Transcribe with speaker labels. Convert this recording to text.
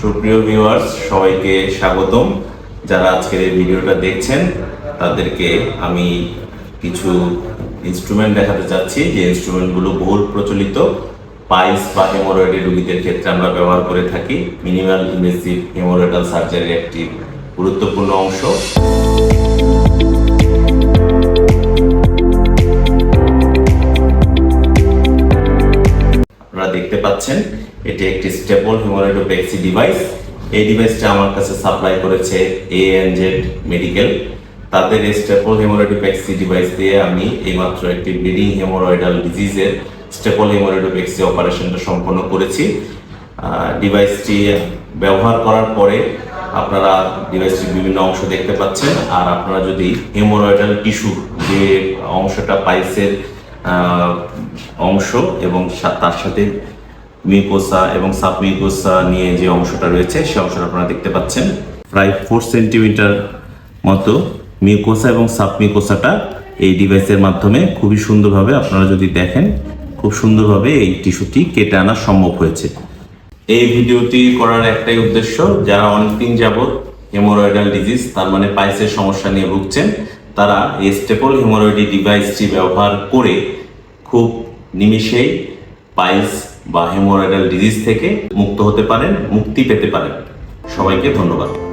Speaker 1: সুপ্রিয় ভিউয়ার্স সবাইকে স্বাগতম। যারা আজকের এই ভিডিওটা দেখছেন, তাদেরকে আমি কিছু ইনস্ট্রুমেন্ট দেখাতে চাচ্ছি। যে ইনস্ট্রুমেন্টগুলো বহুল প্রচলিত। পাইলস বা হেমোরয়েডি রোগীদের ক্ষেত্রে আমরা ব্যবহার করে থাকি। মিনিমাল ইনভেসিভ হেমোরয়েডাল সার্জারির একটি গুরুত্বপূর্ণ অংশ। আপনারা দেখতে পাচ্ছেন এটি একটি স্টেপল হিমোরাইডোপেক্সি ডিভাইস। এই ডিভাইসটা আমার কাছে সাপ্লাই করেছে এএনজেড মেডিকেল তাদের এই স্টেপল হেমোরাইডোপেক্সি ডিভাইস দিয়ে আমি এইমাত্র একটি ব্লিডিং হেমোরয়েডাল ডিজিজের স্টেপল হেমোরাইডোপেক্সি অপারেশনটা সম্পন্ন করেছি। ডিভাইসটি ব্যবহার করার পরে আপনারা ডিভাইসটির বিভিন্ন অংশ দেখতে পাচ্ছেন। আর আপনারা যদি হেমোরয়েডাল টিস্যু যে অংশটা পাইসের অংশ এবং তার সাথে মিউকোসা এবং সাবমিউকোসা নিয়ে যে অংশটা রয়েছে, সে অংশটা আপনারা দেখতে পাচ্ছেন। প্রায় ফোর সেন্টিমিটার মতো মিউকোসা এবং সাবমিউকোসাটা এই ডিভাইসের মাধ্যমে খুবই সুন্দরভাবে আপনারা যদি দেখেন, খুব সুন্দরভাবে এই টিস্যুটি কেটে আনা সম্ভব হয়েছে। এই ভিডিওটি করার একটাই উদ্দেশ্য, যারা অনেকদিন যাবৎ হেমোরয়েডাল ডিজিজ, তার মানে পাইসের সমস্যা নিয়ে ভুগছেন, তারা এই স্টেপল হেমোরয়েডি ডিভাইসটি ব্যবহার করে খুব নিমিষেই পাইলস বা হেমোরাইডাল ডিজিজ থেকে মুক্ত হতে পারেন মুক্তি পেতে পারেন। সবাইকে ধন্যবাদ।